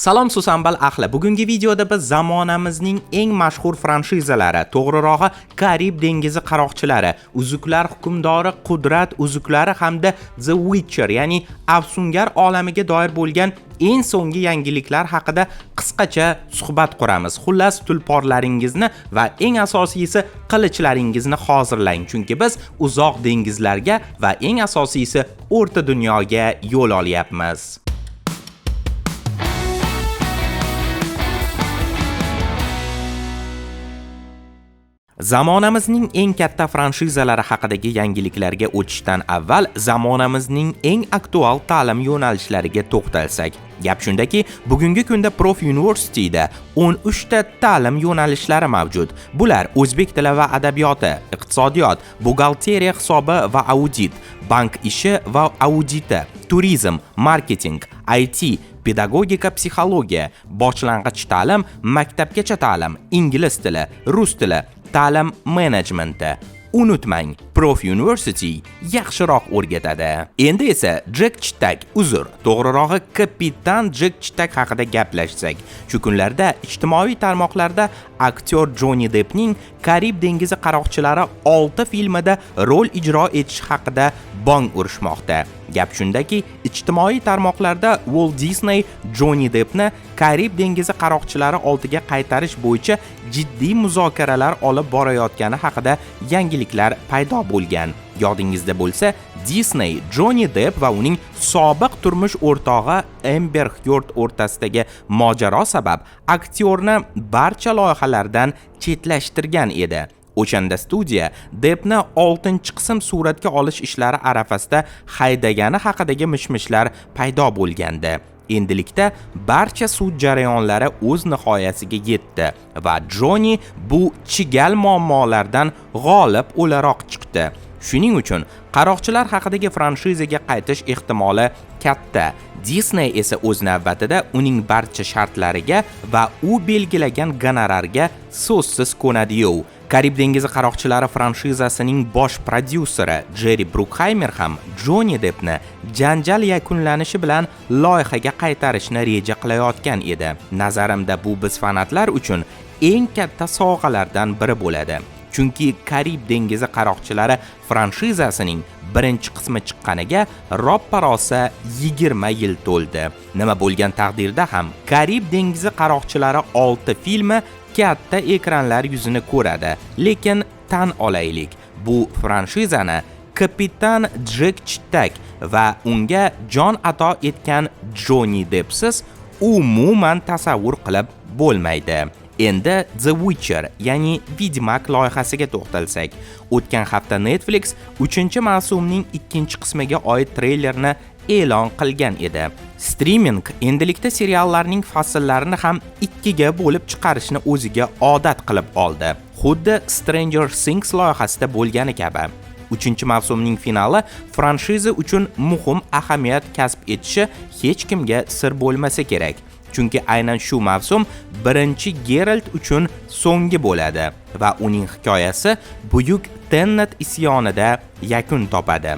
Salom Susambal ahli. Bugungi videoda biz zamonamizning eng mashhur franshizalari, to'g'rirog'i Karib dengizi qaroqchilari, Uzuklar hukmdori, Qudrat uzuklari hamda The Witcher, ya'ni afsungar olamiga doir bo'lgan eng so'nggi yangiliklar haqida qisqacha suhbat quramiz. Xullas, tulporlaringizni va eng asosiysi qilichlaringizni hozirlang, chunki biz uzoq dengizlarga va eng asosiysi O'rta dunyoga yo'l olyapmiz. Zamonamizning eng katta franshizalari haqidagi yangiliklarga o'tishdan avval zamonamizning eng aktual ta'lim yo'nalishlariga to'xtalsak. Gap shundaki, bugungi kunda Prof University'da 13 ta ta'lim yo'nalishlari mavjud. Bular o'zbek tili va adabiyoti, iqtisodiyot, buxgalteriya hisobi va audit, bank ishi va auditi, turizm, marketing, IT, pedagogika psixologiya, boshlang'ich ta'lim, maktabgacha ta'lim, ingliz tili, rus tili, ta'lim menejmenti. Unutmang, Prof University yaxshiroq o'rgatadi. Endi esa Jack Chitak, uzr, to'g'rirog'i kapitan Jack Chitak haqida gaplashsak. Shu kunlarda ijtimoiy tarmoqlarda aktyor Johnny Deppning Karib dengizi qaroqchilari 6 filmida rol ijro etish haqida bong urishmoqda. Gap shundaki, ijtimoiy tarmoqlarda Walt Disney Johnny Deppni Karib dengizi qaroqchilari oldiga qaytarish bo'yicha jiddiy muzokaralar olib borayotgani haqida yangiliklar paydo bo'lgan. Yodingizda bo'lsa, Disney Jonni Depp va uning sobiq turmush o'rtog'i Amber Heard o'rtasidagi mojaro sabab aktyorni barcha loyihalardan chetlashtirgan edi. O'shanda studiya Deppni 6 qism suratga olish ishlari arafasida haydagani haqidagi mishmishlar paydo bo'lgandi. Endilikda barcha sud jarayonlari o'z nihoyasiga yetdi va Jonni bu chigal muammolardan g'olib o'laroq chiqdi. Shuning uchun qaroqchilar haqidagi franshizaga qaytish ehtimoli katta. Disney esa o'z navbatida uning barcha shartlariga va u belgilagan gonorarga so'zsiz ko'nadi-yu. Karib dengizi qaroqchilari franshizasining bosh prodyuseri Jerri Brukhaymer ham Jonni Deppni janjal yakunlanishi bilan loyihaga qaytarishni reja qilayotgan edi. Nazarimda bu biz fanatlar uchun eng katta sovg'alardan biri bo'ladi. Chunki Karib dengizi qaroqchilari franshizasining birinchi qismi chiqqaniga roppa-rosa 20 yil to'ldi. Nima bo'lgan taqdirda ham Karib dengizi qaroqchilari 6 filmi katta ekranlar yuzini ko'radi. Lekin tan olaylik, bu franshizani kapitan Jack Chittak va unga jon ato etgan Johnny Deppsiz umuman tasavvur qilib bo'lmaydi. Endi The Witcher, ya'ni Vidmak loyihasiga to'xtalsak, o'tgan hafta Netflix 3-mavsumning 2-qismiga oid treylerni e'lon qilgan edi. Streaming endilikda seriallarning fasllarini ham ikkiga bo'lib chiqarishni o'ziga odat qilib oldi. Xuddi Stranger Things loyihasida bo'lgani kabi. 3-mavsumning finali franshiza uchun muhim ahamiyat kasb etishi hech kimga sir bo'lmasa kerak. Chunki aynan shu mavsum birinchi Geralt uchun so'nggi bo'ladi va uning hikoyasi buyuk Tennet isyonida yakun topadi.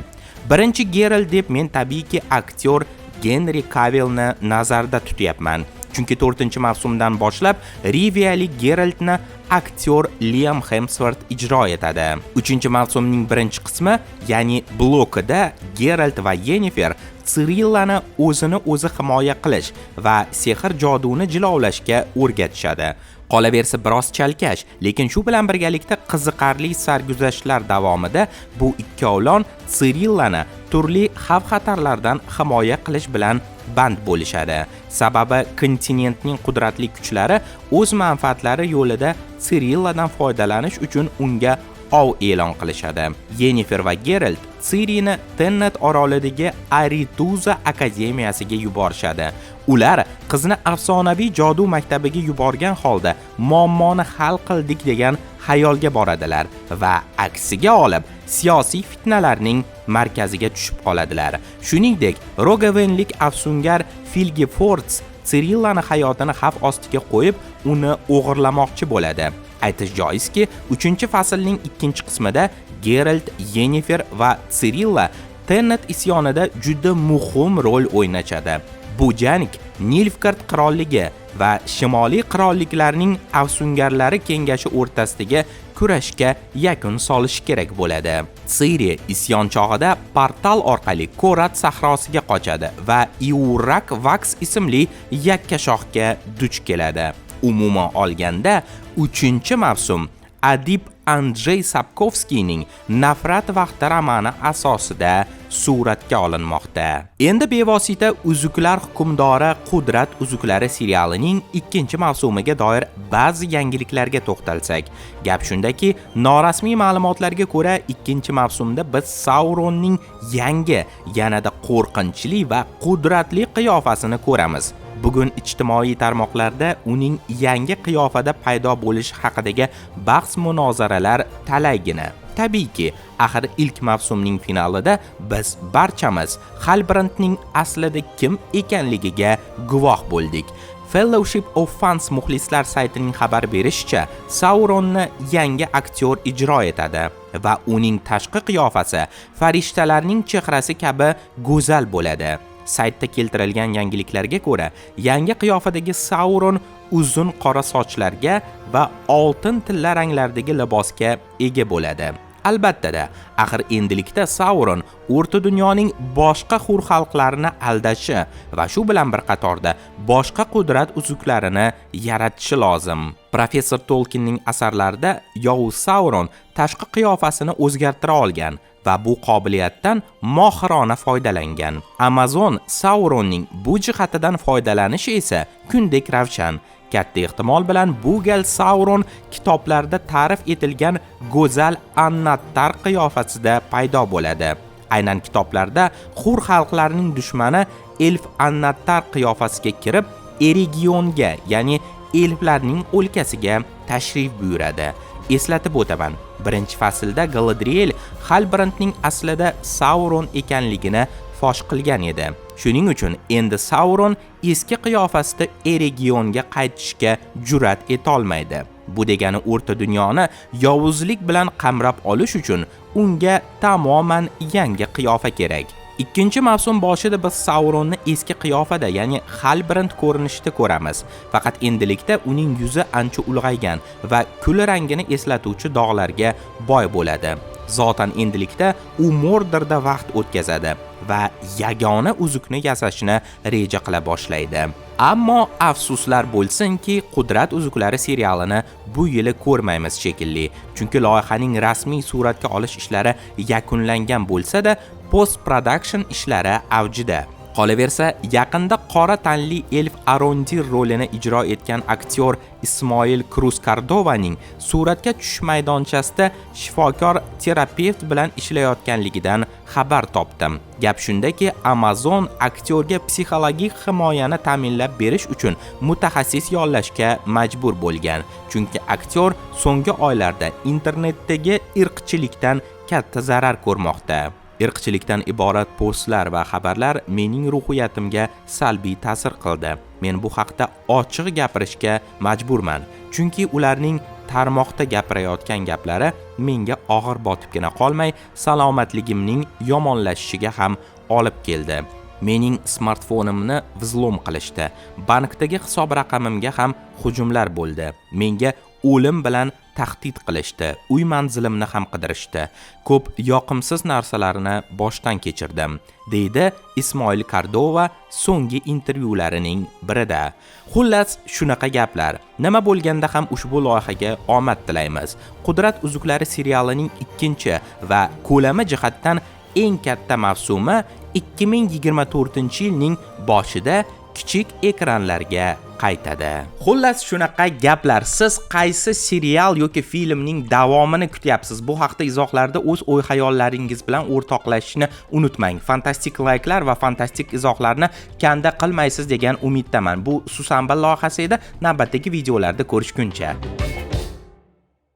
Birinchi Geralt deb men tabiiyki aktyor Genri Kavillni nazarda tutyapman. Chunki 4-mavsumdan boshlab Riviyalik Geraltni aktyor Liam Hemsworth ijro etadi. 3-mavsumning birinchi qismi, ya'ni blokida Geralt va Yennifer Cirillani o'zini o'zi himoya qilish va sehr joduni jilovlashga o'rgatishadi. Qolaversa biroz chalkash, lekin shu bilan birgalikda qiziqarli sarguzashtlar davomida bu ikkovlon Cirillani turli xavf-xatarlardan himoya qilish bilan band bo'lishadi. Sababi kontinentning qudratli kuchlari o'z manfaatlari yo'lida Cirilladan foydalanish uchun unga ov e'lon qilishadi. Yennefer va Geralt Sirini Tennet orolidagi Arituza akademiyasiga yuborishadi. Ular qizni afsonaviy jodu maktabiga yuborgan holda muammoni hal qildik degan xayolga boradilar va aksiga olib siyosiy fitnalarning markaziga tushib qoladilar. Shuningdek, Rogavenlik afsungar Filgi Forts Sirillani hayotini xavf ostiga qo'yib, uni o'g'irlamoqchi bo'ladi. Aytish joizki, 3-faslning 2-qismida Geralt, Yennefer va Cirilla Tennet isyonida juda muhim rol o'ynashadi. bu jang nilfgard qirolligi va shimoliy qirolliklarning afsungarlari kengashi o'rtasidagi kurashga yakun solishi kerak bo'ladi. Siri isyon chog'ida portal orqali korat sahrosiga qochadi va iurak vaks ismli yakkashohga duch keladi. Umuman olganda 3 mavsum adib andrey sapkovskiyning nafrat vaqti romani asosida suratga olinmoqda. Endi bevosita uzuklar hukmdori qudrat uzuklari serialining ikkinchi mavsumiga doir ba'zi yangiliklarga to'xtalsak gap shundaki norasmiy ma'lumotlarga ko'ra ikkinchi mavsumda biz sauronning yangi yanada qo'rqinchli va qudratli qiyofasini ko'ramiz. Bugun ijtimoiy tarmoqlarda uning yangi qiyofada paydo bo'lishi haqidagi bahs munozaralar talaygina tabiiyki axir ilk mavsumning finalida biz barchamiz halbrandning aslida kim ekanligiga guvoh bo'ldik Fellowship of Fans muxlislar saytining xabar berishicha, Sauronni yangi aktyor ijro etadi va uning tashqi qiyofasi farishtalarning chehrasi kabi go'zal bo'ladi. Saytda keltirilgan yangiliklarga ko'ra yangi qiyofadagi sauron uzun qora sochlarga va oltin tilla ranglardagi libosga ega bo'ladi albatta-da, axir endilikda Sauron O'rta dunyoning boshqa xur xalqlarini aldashi va shu bilan bir qatorda boshqa qudrat uzuklarini yaratishi lozim. Professor Tolkienning asarlarida yovuz Sauron tashqi qiyofasini o'zgartira olgan va bu qobiliyatdan mohirona foydalangan. Amazon Sauronning bu jihatidan foydalanishi esa kundek ravshan. Katta ehtimol bilan bu gal Sauron kitoblarda ta'rif etilgan go'zal Annatar qiyofasida paydo bo'ladi. Aynan kitoblarda Xur xalqlarining dushmani elf Annatar qiyofasiga kirib, Erigionga, ya'ni elflarning o'lkasiga tashrif buyuradi. Eslatib o'taman, birinchi faslda Galadriel Halbrandning aslida Sauron ekanligini fosh qilgan edi. Shuning uchun endi Sauron eski qiyofasida Eregionga qaytishga jur'at etolmaydi. Bu degani O'rta dunyoni yovuzlik bilan qamrab olish uchun unga tamoman yangi qiyofa kerak. Ikkinchi mavsum boshida biz Sauronni eski qiyofada, ya'ni Halbrand ko'rinishida ko'ramiz. Faqat endilikda uning yuzi ancha ulg'aygan va kul rangini eslatuvchi dog'larga boy bo'ladi. Zotan endilikda u Mordorda vaqt o'tkazadi va yagona uzukni yasashni reja qila boshlaydi. Ammo afsuslar bo'lsinki, Qudrat uzuklari serialini bu yili ko'rmaymiz shekilli, chunki loyihaning rasmiy suratga olish ishlari yakunlangan bo'lsa-da, post production ishlari avjida. Qolaversa, yaqinda qora tanli elf Arondir rolini ijro etgan aktyor Ismoil Cruz Cardovaning suratga tushish maydonchasida shifokor terapevt bilan ishlayotganligidan xabar topdim. Gap shundaki, Amazon aktyorga psixologik himoyani ta'minlab berish uchun mutaxassis yollashga majbur bo'lgan, chunki aktyor so'nggi oylarda internetdagi irqchilikdan katta zarar ko'rmoqda. Irqchilikdan iborat postlar va xabarlar mening ruhiyatimga salbiy ta'sir qildi. Men bu haqda ochiq gapirishga majburman chunki ularning tarmoqda gapirayotgan gaplari menga og'ir botibgina qolmay salomatligimning yomonlashishiga ham olib keldi. Mening smartfonimni vzlom qilishdi. Bankdagi hisob raqamimga ham hujumlar bo'ldi. Menga o'lim bilan tahdid qilishdi uy manzilimni ham qidirishdi. Ko'p yoqimsiz narsalarni boshdan kechirdim deydi ismoil kardova so'nggi intervyularining birida. Xullas shunaqa gaplar. Nima bo'lganda ham ushbu loyihaga omad tilaymiz. Qudrat uzuklari serialining ikkinchi va ko'lami jihatdan eng katta mavsumi 2024 yilning boshida kichik ekranlarga qaytadi. Xullas shunaqa gaplar. Siz qaysi serial yoki filmning davomini kutyapsiz? Bu haqda izohlarda o'z o'y-hayollaringiz bilan o'rtoqlashishni unutmang. Fantastik layklar va fantastik izohlarni kanda qilmaysiz degan umiddaman. Bu Susanba loyihasi edi. Navbatdagi videolarda ko'rishguncha.